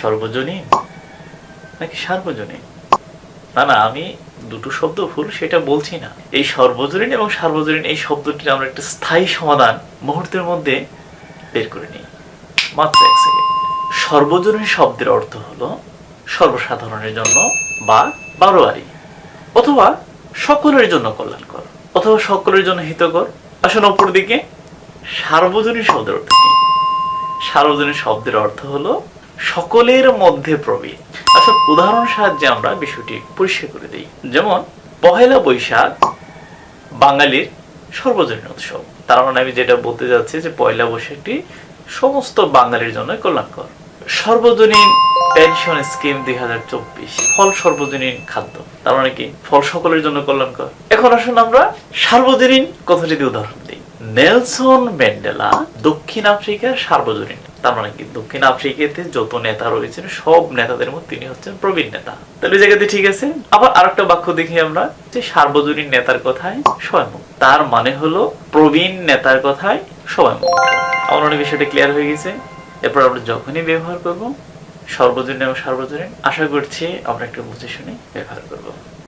সর্বজনীন নাকি সার্বজনীন? না না, আমি দুটো শব্দ ভুল, সেটা বলছি না। এই সর্বজনীন এবং সার্বজনীন, এই শব্দটির আমরা একটা স্থায়ী সমাধান মুহূর্তের মধ্যে বের করে নিই। মাত্র এক সেকেন্ড সর্বজনীন শব্দের অর্থ হলো সর্বসাধারণের জন্য বা বারোয়ারি, অথবা সকলের জন্য কল্যাণকর, অথবা সকলের জন্য হিতকর। আসুন অপর দিকে সার্বজনীন শব্দের অর্থ কি? সার্বজনীন শব্দের অর্থ হলো সকলের মধ্যে প্রবীণ। আচ্ছা উদাহরণ সাহায্যে আমরা বিষয়টি পরিষ্কার করে দিই। যেমন, পহেলা বৈশাখ বাঙালির সর্বজনীন উৎসব। তার মানে আমি যেটা বলতে যাচ্ছি যে পয়লা বৈশাখটি সমস্ত বাঙালির জন্য কল্যাণকর। সর্বজনীন পেনশন স্কিম দুই হাজার চব্বিশ, ফল সর্বজনীন খাদ্য। তার মানে কি? ফল সকলের জন্য কল্যাণকর। এখন আসুন আমরা সার্বজনীন কথাটি দিয়ে উদাহরণ। নেলসন ম্যান্ডেলা দক্ষিণ আফ্রিকার সার্বজনীন। তার মানে কি? দক্ষিণ আফ্রিকাতে যত নেতা রয়েছেন, সব নেতাদের মধ্যে তিনি হচ্ছেন প্রবীণ নেতা। তাহলে এই জায়গাতে ঠিক আছে? আবার আরেকটা বাক্য দেখি আমরা, যে সার্বজনীন নেতার কথায় মুখ তার মানে হলো প্রবীণ নেতার কথায় মুখ আমার হয় বিষয়টা ক্লিয়ার হয়ে গেছে। এরপর আমরা যখনই ব্যবহার করব, সর্বজনীন এবং সার্বজনীন, আশা করছি আমরা একটু বুঝে শুনে ব্যবহার করব।